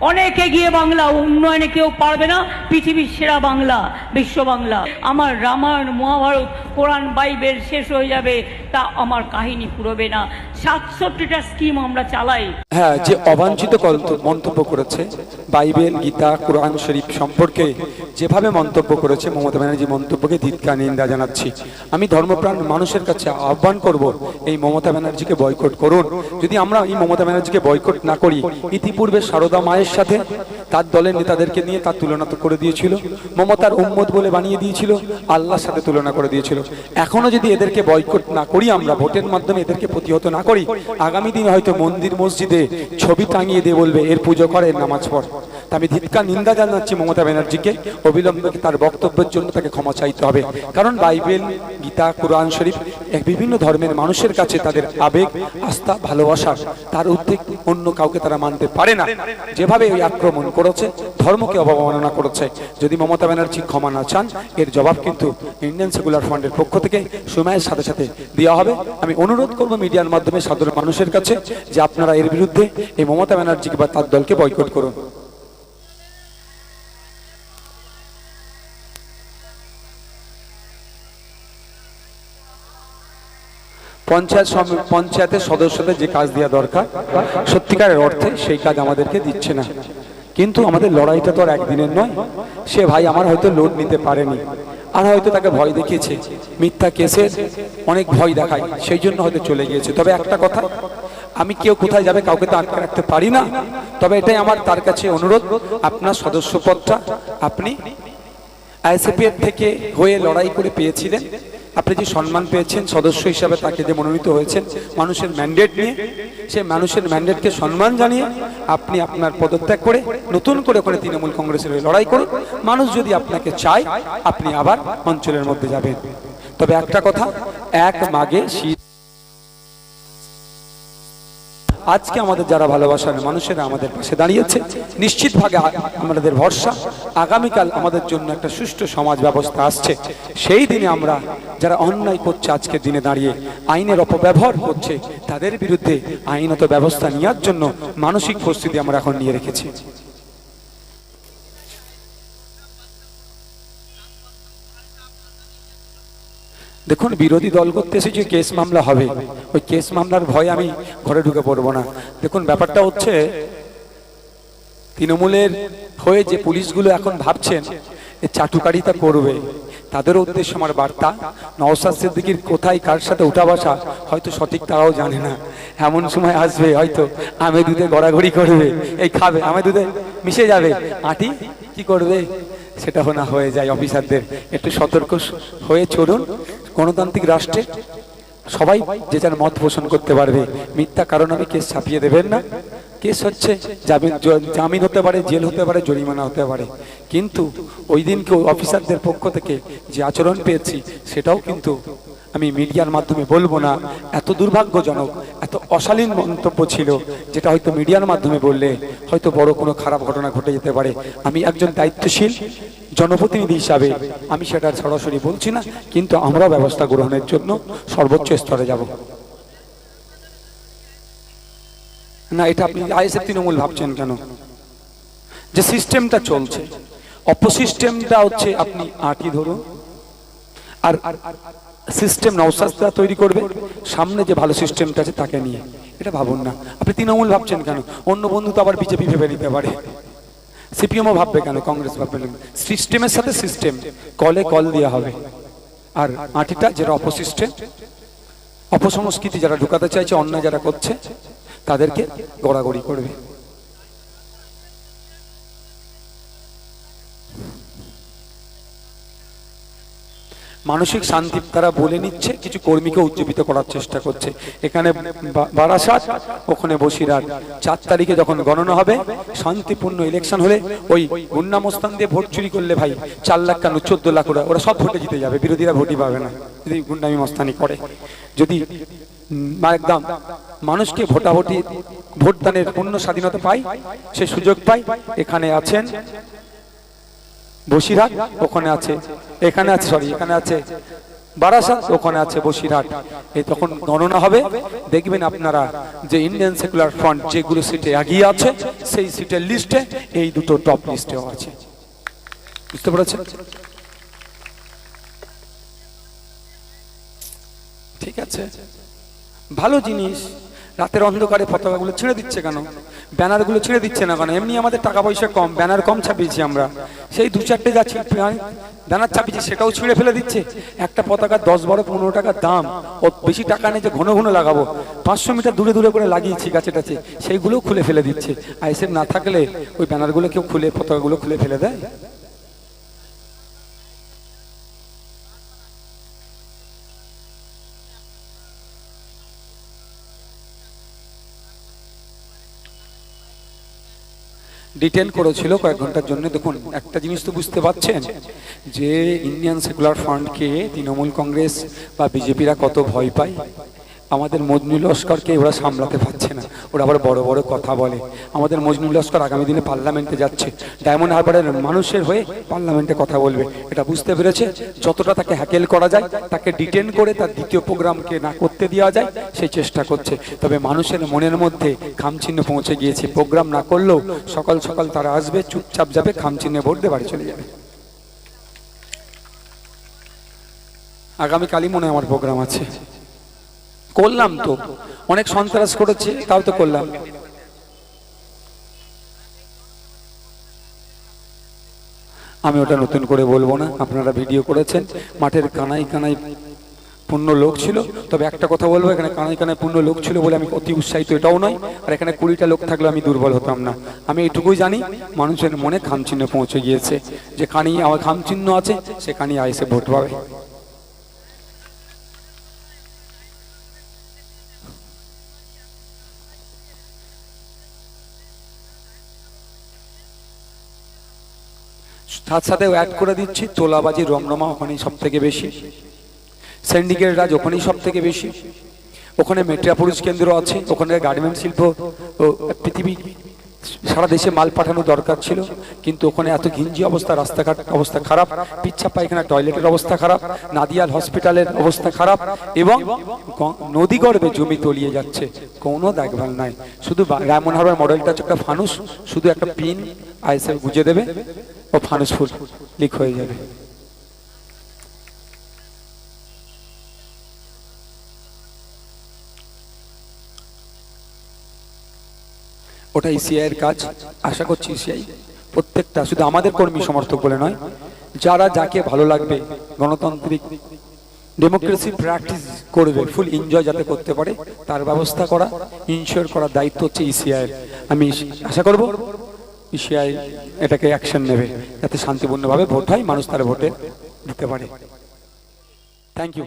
অনেক এগিয়ে বাংলা, উন্নয়নে কেউ পারবে না, পৃথিবীর সেরা বাংলা, বিশ্ব বাংলা। আমার রামায়ণ, মহাভারত, কোরআন, বাইবেল শেষ হয়ে যাবে, তা আমার কাহিনী পুরবে না। সাতষট্টিটা স্কিম আমরা চালাই। হ্যাঁ যে অবাঞ্ছিত মন্তব্য করেছে, বাইবেল, গীতা, কোরআন শরীফ সম্পর্কে যেভাবে মন্তব্য করেছে, মমতা ব্যানার্জি মন্তব্যকে ধিৎকার নিন্দা জানাচ্ছি। আমি ধর্মপ্রাণ মানুষের কাছে আহ্বান করব, এই মমতা ব্যানার্জিকে বয়কট করুন। যদি আমরা এই মমতা ব্যানার্জিকে বয়কট না করি, ইতিপূর্বে সারদা মায়ের সাথে, তার দলের নেতাদেরকে নিয়ে তার তুলনা তো করে দিয়েছিল। মমতার উম্মত বলে বানিয়ে দিয়েছিল, আল্লাহর সাথে তুলনা করে দিয়েছিল। এখনও যদি এদেরকে বয়কট না করি আমরা, ভোটের মাধ্যমে এদেরকে প্রতিহত না করি, আগামী দিনে হয়তো মন্দির মসজিদে ছবি টাঙিয়ে দিয়ে বলবে, এর পুজো করে নামাজ পড়। আমি ধিৎকার নিন্দা জানাচ্ছি মমতা ব্যানার্জিকে। অবিলম্বে তার বক্তব্যের জন্য তাকে ক্ষমা চাইতে হবে। কারণ বাইবেল, গীতা, কোরআন শরীফ এক বিভিন্ন ধর্মের মানুষের কাছে তাদের আবেগ, আস্থা, ভালোবাসা, তার উদ্বেগ অন্য কাউকে তারা মানতে পারে না। যেভাবে ওই আক্রমণ করেছে, ধর্মকে অবমাননা করেছে। যদি মমতা ব্যানার্জি ক্ষমা না চান, এর জবাব কিন্তু ইন্ডিয়ান সেকুলার ফান্ডের পক্ষ থেকে সময়ের সাথে সাথে দেওয়া হবে। আমি অনুরোধ করব মিডিয়ার মাধ্যমে সাধারণ মানুষের কাছে যে আপনারা এর বিরুদ্ধে এই মমতা ব্যানার্জিকে বা তার দলকে বয়কট করুন। পঞ্চায়েত পঞ্চায়েতের সদস্যদের যে কাজ দেওয়া দরকার, সত্যিকারের অর্থে সেই কাজ আমাদেরকে দিচ্ছে না। কিন্তু আমাদের লড়াইটা তো আর একদিনের নয়। সে ভাই আমার হয়তো লোড নিতে পারেনি। আর হয়তো তাকে ভয় দেখিয়েছে। মিথ্যা কেসের অনেক ভয় দেখায়। সেই জন্য হয়তো চলে গিয়েছে। তবে একটা কথা, আমি কেউ কোথায় যাবে কাউকে তো আটকে রাখতে পারি না। তবে এটাই আমার তার কাছে অনুরোধ। আপনার সদস্যপদটা আপনি আইএসএফ এর থেকে হয়ে লড়াই করে পেয়েছিলেন। আপনি যে সম্মান পেয়েছেন, সদস্য হিসাবে তাকে যে মনোনীত হয়েছেন, মানুষের ম্যান্ডেট নিয়ে সে মানুষের ম্যান্ডেটকে সম্মান জানিয়ে আপনি আপনার পদত্যাগ করে, নতুন করে করে তৃণমূল কংগ্রেসের হয়ে লড়াই করুন। মানুষ যদি আপনাকে চায়, আপনি আবার অঞ্চলের মধ্যে যাবেন। তবে একটা কথা, এক মাগে শীত আজকে আমাদের যারা ভালোবাসার মানুষেরা আমাদের পাশে দাঁড়িয়েছে নিশ্চিতভাবে আমাদের ভরসা, আগামীকাল আমাদের জন্য একটা সুষ্ঠু সমাজ ব্যবস্থা আসছে। সেই দিনে আমরা যারা অন্যায় করছে আজকের দিনে দাঁড়িয়ে, আইনের অপব্যবহার করছে, তাদের বিরুদ্ধে আইনত ব্যবস্থা নেওয়ার জন্য মানসিক প্রস্তুতি আমরা এখন নিয়ে রেখেছি। দেখুন, বিরোধী দল করতে এসে যে কেস মামলা হবে, ওই কেস মামলার ভয় আমি ঘরে ঢুকে পড়ব না। দেখুন, ব্যাপারটা হচ্ছে, তৃণমূলের হয়ে যে পুলিশগুলো এখন ভাবছেন চাটুকারিতা করবে, তাদের উদ্দেশ্যে আমার বার্তা নওসাদ সিদ্দিকির কোথায় কার সাথে উঠা বসা, হয়তো সঠিক তারাও জানে না। এমন সময় আসবে, হয়তো আমে দুধে গড়াগড়ি করবে, এই খাবে আমে দুধে মিশে যাবে। আটি কি করবে? সেটা না হয়ে যায় অফিসারদের। একটু সতর্ক হয়ে চলুন গণতান্ত্রিক রাষ্ট্রে সবাই যে যার মত পোষণ করতে পারবে, মিথ্যা কারণ আমি কেস ছাপিয়ে দেবেন না। কেস হচ্ছে জামিন জামিন হতে পারে, জেল হতে পারে, জরিমানা হতে পারে। কিন্তু ওই দিনকে অফিসারদের পক্ষ থেকে যে আচরণ পেয়েছি, সেটাও কিন্তু আমি মিডিয়ার মাধ্যমে বলব না। এত দুর্ভাগ্যজনক, এত অশালীন মন্তব্য ছিল, যেটা হয়তো মিডিয়ার মাধ্যমে বললে হয়তো বড় কোনো খারাপ ঘটনা ঘটে যেতে পারে। আমি একজন দায়িত্বশীল জনপ্রতিনিধি হিসাবে আমি সেটা সরাসরি বলছি না, কিন্তু আমরা ব্যবস্থা গ্রহণের জন্য সর্বোচ্চ স্তরে যাব। না, এটা আপনি আইএসএফ তৃণমূল ভাবছেন কেন? যে সিস্টেমটা চলছে, অপসিস্টেমটা হচ্ছে আপনি আটি ধরুন, আর সিস্টেম নওসাস্তা তৈরি করবে, সামনে যে ভালো সিস্টেমটা আছে তাকে নিয়ে। এটা ভাবুন না। আপনি তৃণমূল ভাবছেন কেন? অন্য বন্ধু তো আবার বিজেপি ভেবে নিতে পারে। সিপিএমও ভাববে কেন? কংগ্রেস ভাববে সিস্টেমের সাথে সিস্টেম। কলে কল দেওয়া হবে। আর আটিটা যারা অপসিস্টেম অপসংস্কৃতি যারা ঢুকাতে চাইছে অন্য যারা করছে, তাদেরকে গড়াগড়ি করবে। মানসিক শান্তি তারা বলে নিচ্ছে, কিছু কর্মীকে উজ্জীবিত করার চেষ্টা করছে। এখানে বারাসাত, ওখানে বসিরহাট। চার তারিখে যখন গণনা হবে, শান্তিপূর্ণ ইলেকশন হলে ওই গুন্ডামস্তান দিয়ে ভোট চুরি করলে ভাই চার লাখ কেন চোদ্দ লাখ ওরা ওরা সব ভোটে জিতে যাবে, বিরোধীরা ভোটই পাবে না, যদি গুন্ডামি মস্তানি করে। যদি একদম মানুষকে ভোটাভুটি, ভোটদানের পূর্ণ স্বাধীনতা পায়, সে সুযোগ পায়, এখানে আছেন বসিরহাট, ওখানে আছে এখানে আছে, সরি, এখানে আছে। বারাসাত, ওখানে আছে বসিরহাট। এই তখন গণনা হবে। দেখবেন আপনারা যে ইন্ডিয়ান সেকুলার ফ্রন্ট যেগুলো সিটে এগিয়ে আছে, সেই সিটের লিস্টে এই দুটো টপ লিস্টেও আছে। বুঝতে পেরেছেন? ঠিক আছে। ভালো জিনিস, রাতের অন্ধকারে পতাকাগুলো ছেড়ে দিচ্ছে কেন? ব্যানারগুলো ছেড়ে দিচ্ছে না কেন এমনি আমাদের টাকা পয়সা কম, ব্যানার কম ছাপিয়েছি আমরা। সেই দু চারটে যা ব্যানার ছাপিয়েছি, সেটাও ছিঁড়ে ফেলে দিচ্ছে। একটা পতাকার দশ বারো পনেরো টাকার দাম। ও বেশি টাকা নেই যে ঘন ঘন লাগাবো। পাঁচশো মিটার দূরে দূরে করে লাগিয়েছি গাছে টাছে সেইগুলোও খুলে ফেলে দিচ্ছে। আইসের না থাকলে ওই ব্যানারগুলো কেউ খুলে, পতাকাগুলো খুলে ফেলে দেয়? ডিটেন করেছিল কয়েক ঘণ্টার জন্য। দেখুন, একটা জিনিস তো বুঝতে পারছেন যে ইন্ডিয়ান সেকুলার ফ্রন্টকে তৃণমূল কংগ্রেস বা বিজেপিরা কত ভয় পায়। আমাদের মদনুল লস্করকে ওরা সামলাতে পারছে না। ওরা আবার বড় বড় কথা বলে। আমাদের মজনু লস্কর আগামী দিনে পার্লামেন্টে যাচ্ছে। ডায়মন্ড হারবারের মানুষের হয়ে পার্লামেন্টে কথা বলবে। এটা বুঝতে পেরেছে? যতটা তাকে হ্যাকেল করা যায়, তাকে ডিটেন করে তার দ্বিতীয় প্রোগ্রামকে না করতে দেওয়া যায় সেই চেষ্টা করছে। তবে মানুষের মনের মধ্যে খামচিহ্ন পৌঁছে গিয়েছে। প্রোগ্রাম না করলেও সকাল সকাল তারা আসবে, চুপচাপ যাবে, খামচিহ্নে ভোট দিয়ে বাড়ি চলে যাবে। আগামীকালই মনে আমার প্রোগ্রাম আছে। করলাম তো। অনেক সন্ত্রাস করেছে, তাও তো করলাম। আমি ওটা নতুন করে বলব না, আপনারা ভিডিও করেছেন, মাঠের কানাই কানাই পূর্ণ লোক ছিল। তবে একটা কথা বলব, এখানে কানাই কানাই পূর্ণ লোক ছিল বলে আমি অতি উৎসাহিত, এটাও নয়। আর এখানে কুড়িটা লোক থাকলে আমি দুর্বল হতাম না। আমি এটুকুই জানি, মানুষের মনে খামচিহ্ন পৌঁছে গিয়েছে। যে কানি আমার খামচিহ্ন আছে সে কানি আইসে ভোট পাবে। তার সাথে অ্যাড করে দিচ্ছি, তোলাবাজি, রমরমা ওখানেই সব থেকে বেশি। সিন্ডিকেট রাজ ওখানেই সব থেকে বেশি। ওখানে মেট্রাপুরুষ কেন্দ্র আছে, ওখানে গার্মেন্ট শিল্প পৃথিবী। সারা দেশে মাল পাঠানো দরকার ছিল, কিন্তু ওখানে এত ঘিঞ্জি অবস্থা, রাস্তাঘাট অবস্থা খারাপ, পিচ্ছা পায়খানা, টয়লেটের অবস্থা খারাপ, নাদিয়াল হসপিটালের অবস্থা খারাপ এবং গ- নদীগর্ভে জমি তলিয়ে যাচ্ছে, কোনো দেখভাল নাই। শুধু রামন হারবার মডেলটা হচ্ছে একটা ফানুস, শুধু একটা পিন আইসে গুজে দেবে, ও ফানুস ফুল লিক হয়ে যাবে। ওটা ইসিআই এর কাজ। আশা করছি ইসিআই প্রত্যেকটা, শুধু আমাদের কর্মী সমর্থক বলে নয়, যারা যাকে ভালো লাগবে, গণতান্ত্রিক ডেমোক্রেসি প্র্যাকটিস করবে ফুল এনজয় যাতে করতে পারে, তার ব্যবস্থা করা ইনশিওর করার দায়িত্ব হচ্ছে ইসিআই আমি আশা করব ইসিআই এটাকে অ্যাকশন নেবে, যাতে শান্তিপূর্ণভাবে ভোট হয়, মানুষ তার ভোটে দিতে পারে। Thank you